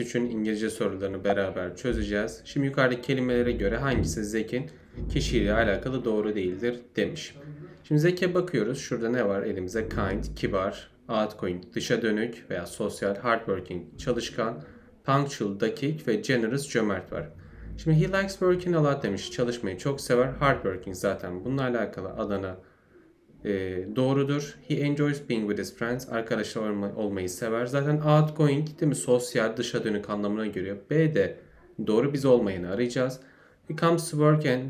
Test 3'ün İngilizce sorularını beraber çözeceğiz. Şimdi yukarıdaki kelimelere göre hangisi Zek'in kişiyle alakalı doğru değildir demiş. Şimdi Zek'e bakıyoruz. Şurada ne var elimize? Kind, kibar, outgoing, dışa dönük veya sosyal, hardworking, çalışkan, punctual, dakik ve generous, cömert var. Şimdi he likes working a lot demiş. Çalışmayı çok sever. Hardworking zaten bununla alakalı Adana e, doğrudur. He enjoys being with his friends. Arkadaşlar olma- olmayı sever. Zaten outgoing değil mi? Sosyal, dışa dönük anlamına geliyor. B de doğru biz olmayanı arayacağız. He comes to work and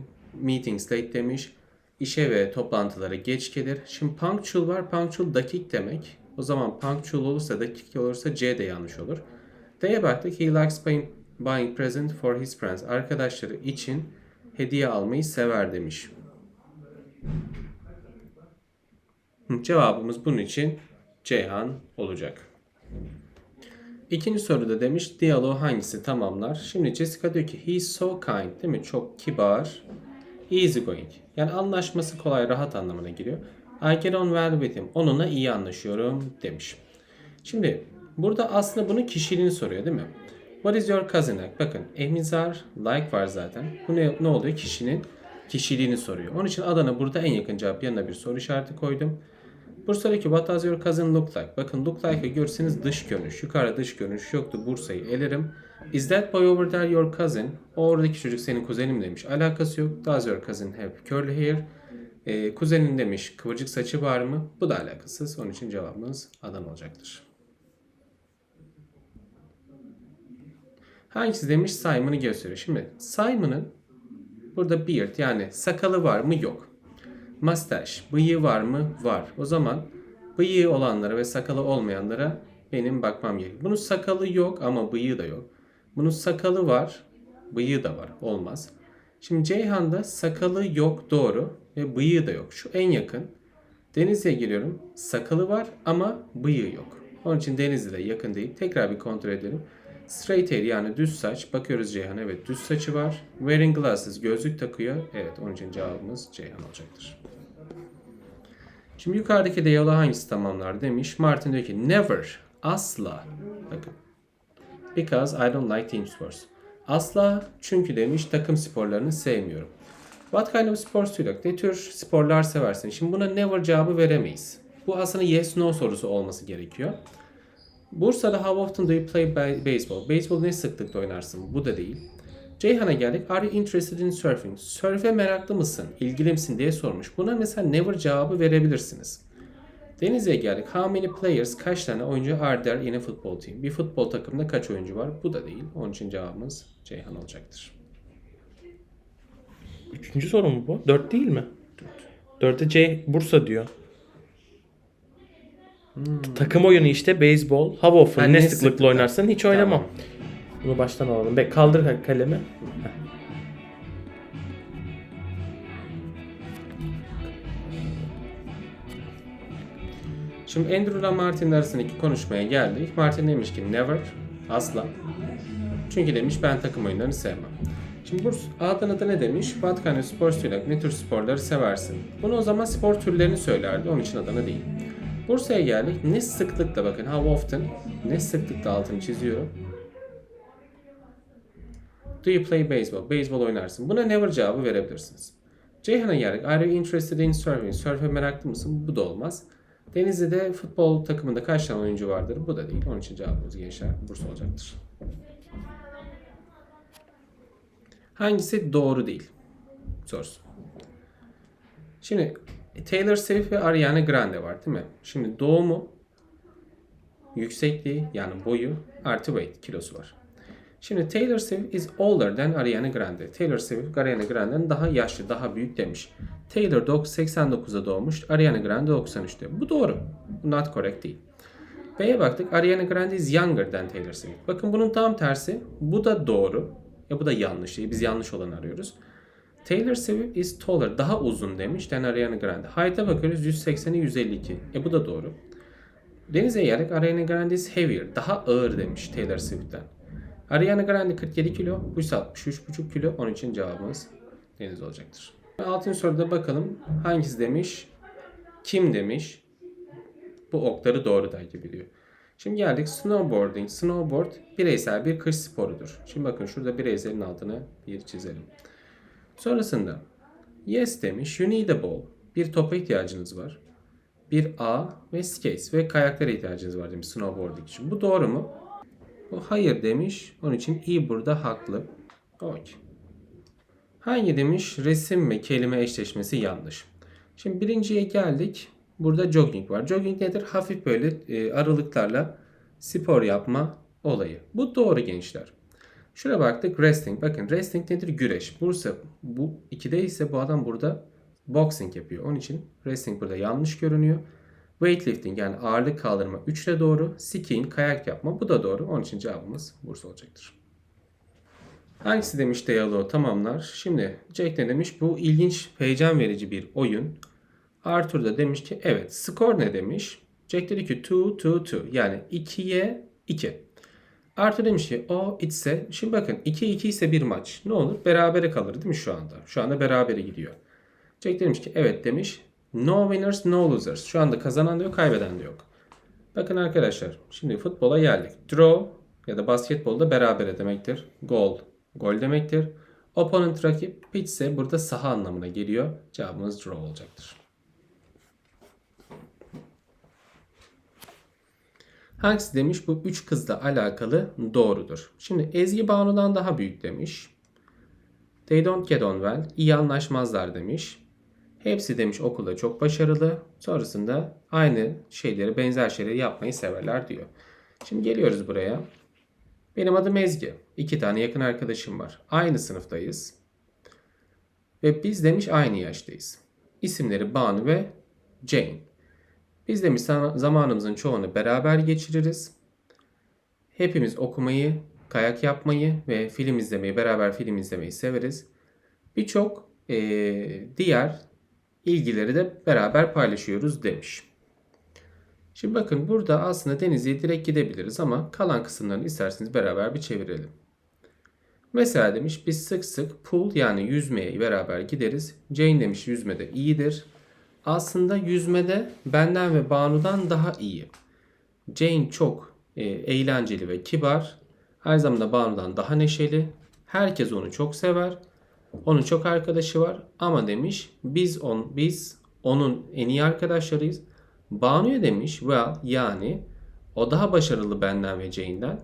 meetings late demiş. İşe ve toplantılara geç gelir. Şimdi punctual var. Punctual dakik demek. O zaman punctual olursa dakik olursa C de yanlış olur. D'ye baktık. He likes buying, buying present for his friends. Arkadaşları için hediye almayı sever demiş. Cevabımız bunun için Ceyhan olacak. İkinci soruda demiş diyaloğu hangisi tamamlar? Şimdi Jessica diyor ki he's so kind değil mi? Çok kibar. Easy going. Yani anlaşması kolay, rahat anlamına geliyor. I get on well with him. Onunla iyi anlaşıyorum demiş. Şimdi burada aslında bunun kişiliğini soruyor değil mi? What is your cousin like? Bakın emizar, like var zaten. Bu ne, ne oluyor? Kişinin kişiliğini soruyor. Onun için Adana burada en yakın cevap yanına bir soru işareti koydum. Bursa'daki what does your look like? Bakın look like'ı görseniz dış görünüş. Yukarıda dış görünüş yoktu. Bursa'yı elerim. Is that boy over there your cousin? O oradaki çocuk senin kuzenin demiş. Alakası yok. Does your cousin have curly hair? Ee, kuzenin demiş kıvırcık saçı var mı? Bu da alakasız. Onun için cevabımız Adana olacaktır. Hangisi demiş Simon'ı gösteriyor. Şimdi Simon'ın burada beard yani sakalı var mı? Yok. Mustache, bıyığı var mı? Var. O zaman bıyığı olanlara ve sakalı olmayanlara benim bakmam gerekiyor. Bunun sakalı yok ama bıyığı da yok. Bunun sakalı var, bıyığı da var. Olmaz. Şimdi Ceyhan'da sakalı yok doğru ve bıyığı da yok. Şu en yakın. Denizli'ye geliyorum. Sakalı var ama bıyığı yok. Onun için Denizli'de yakın değil. Tekrar bir kontrol edelim. Straight hair yani düz saç. Bakıyoruz Ceyhan evet düz saçı var. Wearing glasses gözlük takıyor. Evet onun için cevabımız Ceyhan olacaktır. Şimdi yukarıdaki diyaloğu hangisi tamamlar demiş. Martin diyor ki never asla bakın because I don't like team sports. Asla çünkü demiş takım sporlarını sevmiyorum. What kind of sports do you like? Ne tür sporlar seversin? Şimdi buna never cevabı veremeyiz. Bu aslında yes no sorusu olması gerekiyor. Bursa'da how often do you play ba- baseball? Baseball ne sıklıkla oynarsın? Bu da değil. Ceyhan'a geldik. Are you interested in surfing? Sörfe meraklı mısın? İlgili misin diye sormuş. Buna mesela never cevabı verebilirsiniz. Denizli'ye geldik. How many players? Kaç tane oyuncu are there in a football team? Bir futbol takımında kaç oyuncu var? Bu da değil. Onun için cevabımız Ceyhan olacaktır. Üçüncü soru mu bu? Dört değil mi? Dörtte C Bursa diyor. Takım oyunu işte beyzbol. How often Ha, ne sıklıkla sıklıkla? oynarsan hiç oynamam. Tamam. Bunu baştan alalım. Be kaldır ka- kalemi. Heh. Şimdi Andrew ile Martin arasındaki konuşmaya geldik. Martin demiş ki never, asla. Çünkü demiş ben takım oyunlarını sevmem. Şimdi bu Adana'da ne demiş? What kind of sports you like? Ne tür sporları seversin? Bunu o zaman spor türlerini söylerdi. Onun için Adana değil. Bursa'ya geldik. Ne sıklıkla bakın how often ne sıklıkla altını çiziyorum. Do you play baseball? Baseball oynarsın. Buna never cevabı verebilirsiniz. Ceyhan'a geldik. Are you interested in surfing? Surf'e meraklı mısın? Bu da olmaz. Denizli'de futbol takımında kaç tane oyuncu vardır? Bu da değil. Onun için cevabımız gençler Bursa olacaktır. Hangisi doğru değil? Sorusu. Şimdi Taylor Swift ve Ariana Grande var değil mi? Şimdi doğumu, yüksekliği yani boyu artı weight kilosu var. Şimdi Taylor Swift is older than Ariana Grande. Taylor Swift Ariana Grande'den daha yaşlı, daha büyük demiş. Taylor 89'da doğmuş, Ariana Grande 93'te. Bu doğru. Bu not correct değil. B'ye baktık. Ariana Grande is younger than Taylor Swift. Bakın bunun tam tersi. Bu da doğru. Ya bu da yanlış değil. Biz yanlış olanı arıyoruz. Taylor Swift is taller. Daha uzun demiş than Ariana Grande. Height'a bakıyoruz 180'e 152. E bu da doğru. Denize geldik. Ariana Grande is heavier. Daha ağır demiş Taylor Swift'ten. Ariana Grande 47 kilo. Bu ise 63,5 kilo. Onun için cevabımız Deniz olacaktır. Altıncı soruda bakalım hangisi demiş, kim demiş. Bu okları doğru takip ediyor. Şimdi geldik snowboarding. Snowboard bireysel bir kış sporudur. Şimdi bakın şurada bireyselin altını bir çizelim. Sonrasında yes demiş. You need a ball. Bir topa ihtiyacınız var. Bir A ve skates ve kayaklara ihtiyacınız var demiş snowboarding için. Bu doğru mu? Bu hayır demiş. Onun için i burada haklı. Okey. Hangi demiş? Resim ve kelime eşleşmesi yanlış. Şimdi birinciye geldik. Burada jogging var. Jogging nedir? Hafif böyle e, aralıklarla spor yapma olayı. Bu doğru gençler. Şuraya baktık wrestling. Bakın wrestling nedir? Güreş. Bursa bu ikide ise bu adam burada boxing yapıyor. Onun için wrestling burada yanlış görünüyor. Weightlifting yani ağırlık kaldırma 3 de doğru. Skiing kayak yapma bu da doğru. Onun için cevabımız Bursa olacaktır. Hangisi demiş diyaloğu tamamlar. Şimdi Jack ne demiş? Bu ilginç, heyecan verici bir oyun. Arthur da demiş ki evet. Skor ne demiş? Jack dedi ki 2-2-2 yani 2'ye 2. Arthur demiş ki o ise şimdi bakın 2-2 ise bir maç. Ne olur? Berabere kalır değil mi şu anda? Şu anda berabere gidiyor. Jack demiş ki evet demiş. No winners no losers. Şu anda kazanan da yok kaybeden de yok. Bakın arkadaşlar şimdi futbola geldik. Draw ya da basketbolda berabere demektir. Goal gol demektir. Opponent rakip pitch ise burada saha anlamına geliyor. Cevabımız draw olacaktır. Hangisi demiş bu üç kızla alakalı doğrudur. Şimdi Ezgi Banu'dan daha büyük demiş. They don't get on well. İyi anlaşmazlar demiş. Hepsi demiş okulda çok başarılı. Sonrasında aynı şeyleri benzer şeyleri yapmayı severler diyor. Şimdi geliyoruz buraya. Benim adım Ezgi. İki tane yakın arkadaşım var. Aynı sınıftayız. Ve biz demiş aynı yaştayız. İsimleri Banu ve Jane. Biz demiş zam- zamanımızın çoğunu beraber geçiririz. Hepimiz okumayı, kayak yapmayı ve film izlemeyi, beraber film izlemeyi severiz. Birçok eee, diğer ilgileri de beraber paylaşıyoruz demiş. Şimdi bakın burada aslında Denizli'ye direkt gidebiliriz ama kalan kısımlarını isterseniz beraber bir çevirelim. Mesela demiş biz sık sık pool yani yüzmeye beraber gideriz. Jane demiş yüzmede iyidir. Aslında yüzmede benden ve Banu'dan daha iyi. Jane çok e, eğlenceli ve kibar. Aynı zamanda Banu'dan daha neşeli. Herkes onu çok sever. Onun çok arkadaşı var ama demiş biz on biz onun en iyi arkadaşlarıyız. Banu'ya demiş well yani o daha başarılı benden ve Jane'den.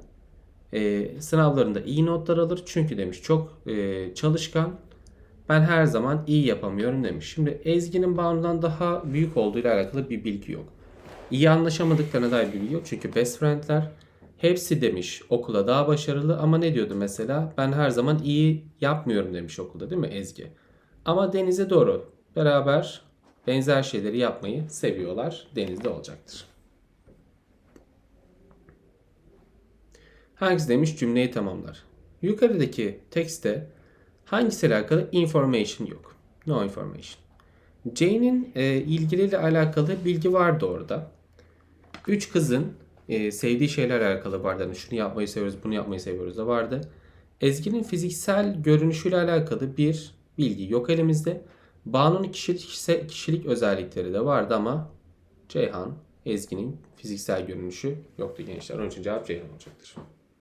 Ee, sınavlarında iyi notlar alır çünkü demiş çok e, çalışkan. Ben her zaman iyi yapamıyorum demiş. Şimdi Ezgi'nin Banu'dan daha büyük olduğu ile alakalı bir bilgi yok. İyi anlaşamadıklarına dair bilgi yok çünkü best friendler. Hepsi demiş okula daha başarılı ama ne diyordu mesela? Ben her zaman iyi yapmıyorum demiş okulda değil mi Ezgi? Ama Deniz'e doğru. Beraber benzer şeyleri yapmayı seviyorlar. Deniz'de olacaktır. Hangisi demiş cümleyi tamamlar. Yukarıdaki tekste hangisiyle alakalı information yok. No information. Jane'in e, ilgiliyle alakalı bilgi vardı orada. Üç kızın e, sevdiği şeyler alakalı vardı. Yani şunu yapmayı seviyoruz, bunu yapmayı seviyoruz da vardı. Ezgi'nin fiziksel görünüşüyle alakalı bir bilgi yok elimizde. Banu'nun kişilik, kişilik özellikleri de vardı ama Ceyhan, Ezgi'nin fiziksel görünüşü yoktu gençler. Onun için cevap Ceyhan olacaktır.